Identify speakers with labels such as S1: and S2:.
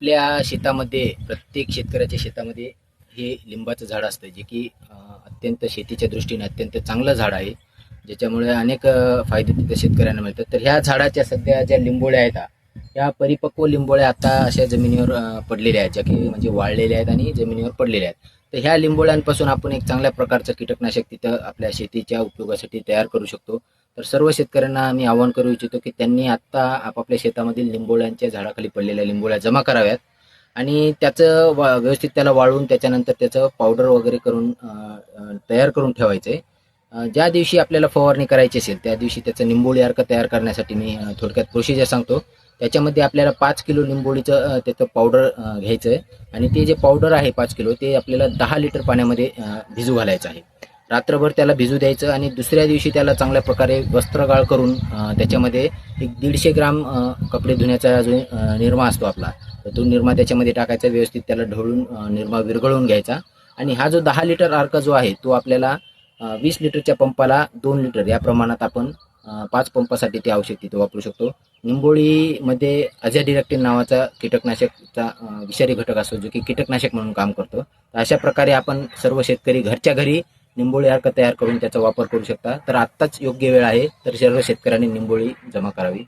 S1: आपल्या शेतामध्ये प्रत्येक शेतकऱ्याच्या शेतामध्ये हे लिंबाचं झाड असतं जे की अत्यंत शेतीच्या दृष्टीने अत्यंत चांगलं झाड आहे. ज्याच्यामुळे अनेक फायदे तिथे शेतकऱ्यांना मिळतात. तर ह्या झाडाच्या सध्या ज्या लिंबोळ्या आहेत ह्या परिपक्व लिंबोळ्या आता अशा जमिनीवर पडलेल्या आहेत ज्या की म्हणजे वाळलेल्या आहेत आणि जमिनीवर पडलेल्या आहेत. तर ह्या लिंबोळ्यांपासून आपण एक चांगल्या प्रकारचं कीटकनाशक तिथं आपल्या शेतीच्या उपयोगासाठी तयार करू शकतो. तर सर्व शेतकऱ्यांना आम्ही आवाहन करू इच्छितो की त्यांनी आत्ता आपापल्या शेतामधील लिंबोळ्यांच्या झाडाखाली पडलेल्या लिंबोळ्या जमा कराव्यात. आणि त्याचं वा व्यवस्थित त्याला वाळून त्याच्यानंतर त्याचं पावडर वगैरे करून तयार करून ठेवायचं. आहे ज्या दिवशी आपल्याला फवारणी करायची असेल त्या दिवशी त्याचं निंबोळी अर्क तयार करण्यासाठी मी थोडक्यात प्रोसिजर सांगतो. त्याच्यामध्ये आपल्याला पाच किलो लिंबोळीचं त्याचं पावडर घ्यायचं आहे आणि ते जे पावडर आहे पाच किलो ते आपल्याला दहा लिटर पाण्यामध्ये भिजू घालायचं आहे. रात्रभर त्याला भिजू द्यायचं आणि दुसऱ्या दिवशी त्याला चांगल्या प्रकारे वस्त्रगाळ करून त्याच्यामध्ये एक दीडशे ग्राम कपडे धुण्याचा जो निरमा असतो आपला तर तो निरमा त्याच्यामध्ये टाकायचा व्यवस्थित त्याला ढवळून निरमा विरघळून घ्यायचा. आणि हा जो दहा लिटर अर्क जो आहे तो आपल्याला वीस लिटरच्या पंपाला दोन लिटर या प्रमाणात आपण पाच पंपासाठी ते औषध तिथे वापरू शकतो. निंबोळीमध्ये अझॅडिरेक्टिन नावाचा कीटकनाशकचा विषारी घटक असतो जो की कीटकनाशक म्हणून काम करतो. तर अशा प्रकारे आपण सर्व शेतकरी घरच्या घरी निंबोळी अर्क तयार करून त्याचा वापर करू शकता. तर आत्ताच योग्य वेळ आहे तर सर्व शेतकऱ्यांनी निंबोळी जमा करावी.